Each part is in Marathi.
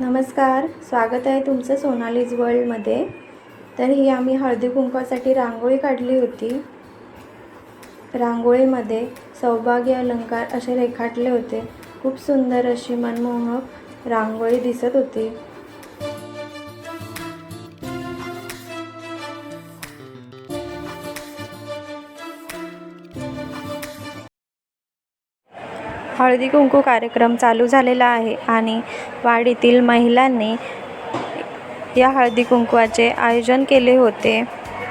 नमस्कार स्वागत आहे तुमचं सोनालीज वर्ल्डमध्ये तर ही आम्ही हळदी कुंकवासाठी रांगोळी काढली होती. रांगोळीमध्ये सौभाग्य अलंकार असे रेखाटले होते. खूप सुंदर अशी मनमोहक रांगोळी दिसत होती. हळदी कुंकू कार्यक्रम चालू झालेला आहे आणि वाडीतील महिलांनी या हळदी कुंकवाचे आयोजन केले होते.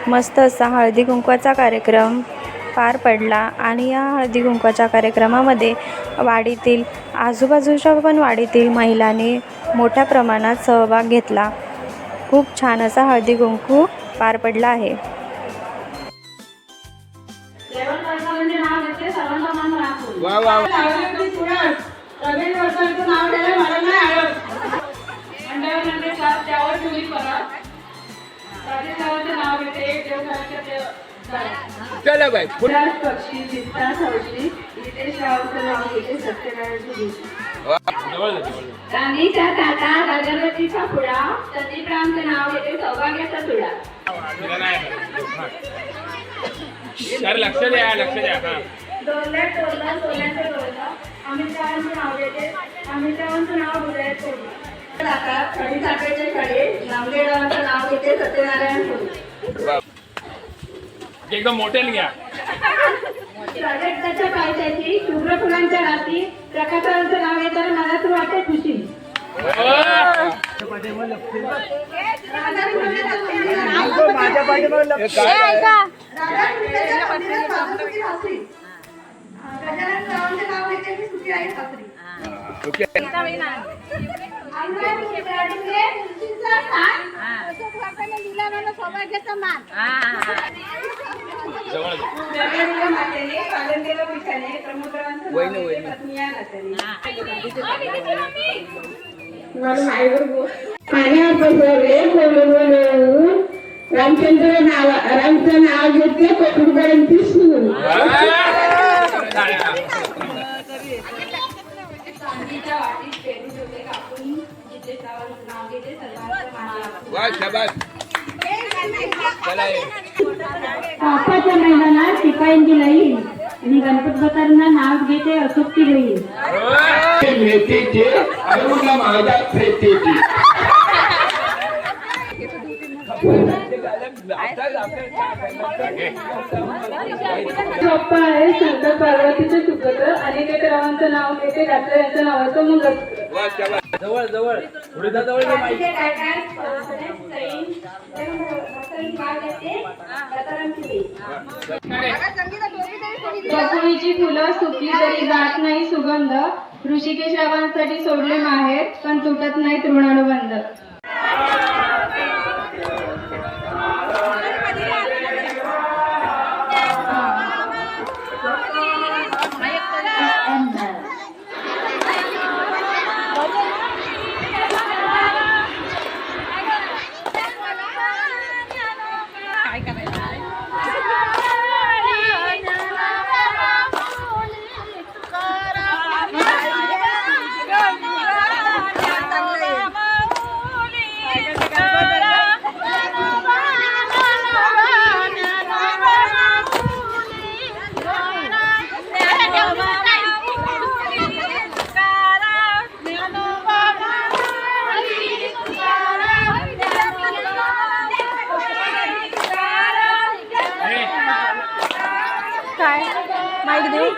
मस्त असा हळदी कुंकवाचा कार्यक्रम पार पडला आणि या हळदी कुंकवाच्या कार्यक्रमामध्ये वाडीतील आजूबाजूच्या पण वाडीतील महिलांनी मोठ्या प्रमाणात सहभाग घेतला. खूप छान असा हळदी कुंकू पार पडला आहे. वा वा चला बाई. राणीच्या संदीपरामचं नाव घेते सौभाग्याचा. हा. सर लक्ष द्या लक्ष द्या हा डोरल्यात डोरला सोन्याचं डोरलं अमिताभांचं नाव घेते. अमिताभांचं नाव हृदयात सोडलं ताटात खडीसाखरेचे खडे नामदेवरावांचं नाव घेते सत्यनारायण. एकदम मोठ्याने घ्या प्राजक्ताच्या पायथ्याशी शुभ्र फुलांच्या रात्री प्रकाशांचं नाव घेताना मला तू वाटते खुशी. हे మనం ఐదుగురు రామచంద్ర రామచంద్ర ఆగితే కొట్టుకుపోవడం తీసుకుంది कापाच्या मैदानात शिपायांची लई. आणि गणपत बसांना नाव घेते अशोकची बहीण मेथीचे अरुणला माझ्या प्रेतीची पप्पा आहे शंकर पार्वतीचे सुपुत्र अनिकेत रावांचं नाव घेते डॉक्टर नावाचं मुलगा जवळ जवळ. पुढे जवळ. बकुळीची फुलं सुकली तरी जात नाही सुगंध. ऋषिकेश रावांसाठी सोडले माहेर पण तुटत नाही तृणानुबंध काय माईक देऊ